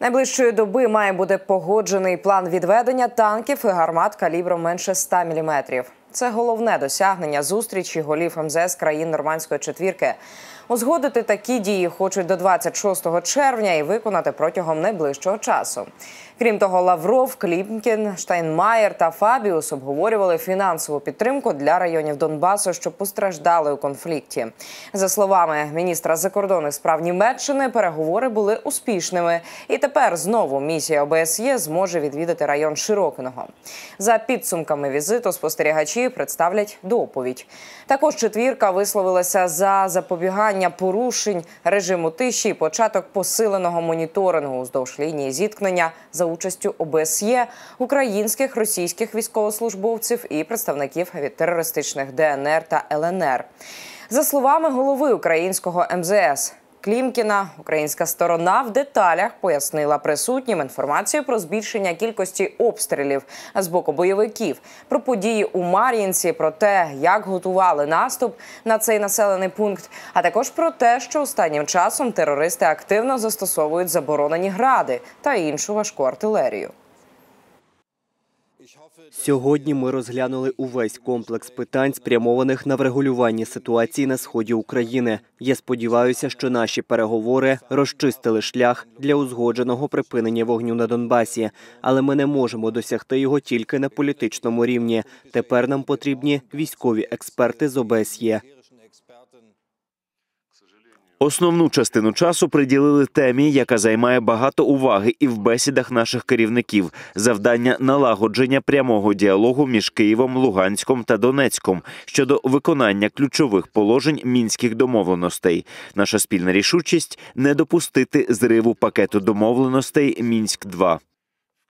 Найближчої доби має бути погоджений план відведення танків і гармат калібром менше 100 мм. Це головне досягнення зустрічі голів МЗС країн нормандської четвірки. Узгодити такі дії хочуть до 26 червня і виконати протягом найближчого часу. Крім того, Лавров, Клімкін, Штайнмаєр та Фабіус обговорювали фінансову підтримку для районів Донбасу, що постраждали у конфлікті. За словами міністра закордонних справ Німеччини, переговори були успішними, і тепер знову місія ОБСЄ зможе відвідати район Широкиного. За підсумками візиту спостерігачі представлять доповідь. Також четвірка висловилася за запобігання порушень режиму тиші, і початок посиленого моніторингу уздовж лінії зіткнення за участю ОБСЄ, українських, російських військовослужбовців і представників від терористичних ДНР та ЛНР. За словами голови українського МЗС. Клімкіна українська сторона в деталях пояснила присутнім інформацію про збільшення кількості обстрілів з боку бойовиків, про події у Мар'їнці, про те, як готували наступ на цей населений пункт, а також про те, що останнім часом терористи активно застосовують заборонені гради та іншу важку артилерію. Сьогодні ми розглянули увесь комплекс питань, спрямованих на врегулювання ситуації на сході України. Я сподіваюся, що наші переговори розчистили шлях для узгодженого припинення вогню на Донбасі, але ми не можемо досягти його тільки на політичному рівні. Тепер нам потрібні військові експерти з ОБСЄ. Основну частину часу приділили темі, яка займає багато уваги і в бесідах наших керівників завдання налагодження прямого діалогу між Києвом, Луганськом та Донецьком щодо виконання ключових положень мінських домовленостей. Наша спільна рішучість не допустити зриву пакету домовленостей Мінськ 2